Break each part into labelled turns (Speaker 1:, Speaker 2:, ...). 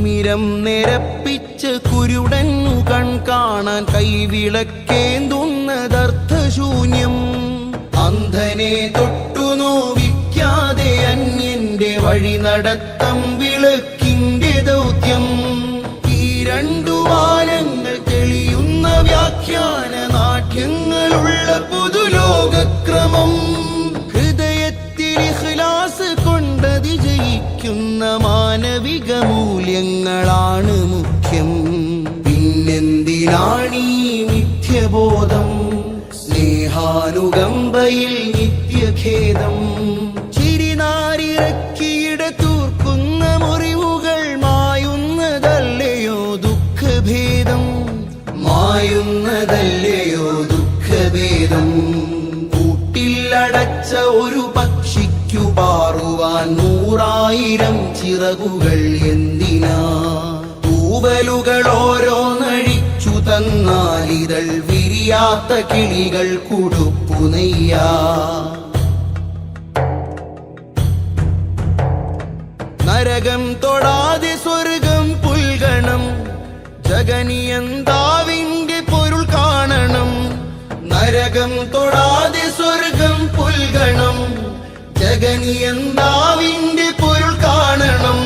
Speaker 1: തിമിരം നിരപ്പിച്ച് കുരുടന്നു കൺ കാണാൻ കൈവിളക്കേന്തുന്നതർത്ഥശൂന്യം. അന്ധനെ തൊട്ടു നോവിക്കാതെ അന്യന്റെ വഴി നടത്തം വിളക്കിന്റെ ദൗത്യം. ഈ രണ്ടു വാരങ്ങൾ തെളിയുന്ന വ്യാഖ്യാന നാട്യങ്ങളുള്ള പുതുലോകക്രമം ജയിക്കുന്ന മാനവിക മൂല്യങ്ങളാണ് മുഖ്യം. പിന്നെന്തിനാണീ മിഥ്യബോധം? സ്നേഹാനുകമ്പയിൽ നിത്യഖേദം. ദുഃഖഭേദം? ദുഃഖഭേദം? കൂട്ടിലടച്ച ഒരു പക്ഷിക്കു പാറുവാൻ നൂറായിരം ചിറകുകൾ എന്തിനാ? തൂവലുകൾ ഓരോ നഴിച്ചു തന്നാലിതൾ വിരിയാത്ത കിളികൾ കുടുപ്പു നെയ്യാ. നരകം തൊടാതെ സ്വർഗം പുൽകണം. ജഗനിയന്താവിന്റെ പൊരുൾ കാണണം. നരകം തൊടാതെ സ്വർഗം പുൽകണം. ജഗനിയന്താവിന്റെ പൊരുൾ കാണണം.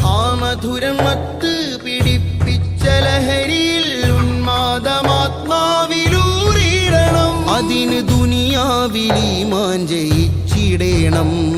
Speaker 1: ആ മധുരം മത്ത് പിടിപ്പിച്ച ലഹരിയിൽ ഉന്മാദമാത്മാവിലൂറിയിടണം. അതിന് ദുനിയാവിലീമാൻ ജയിച്ചിടേണം.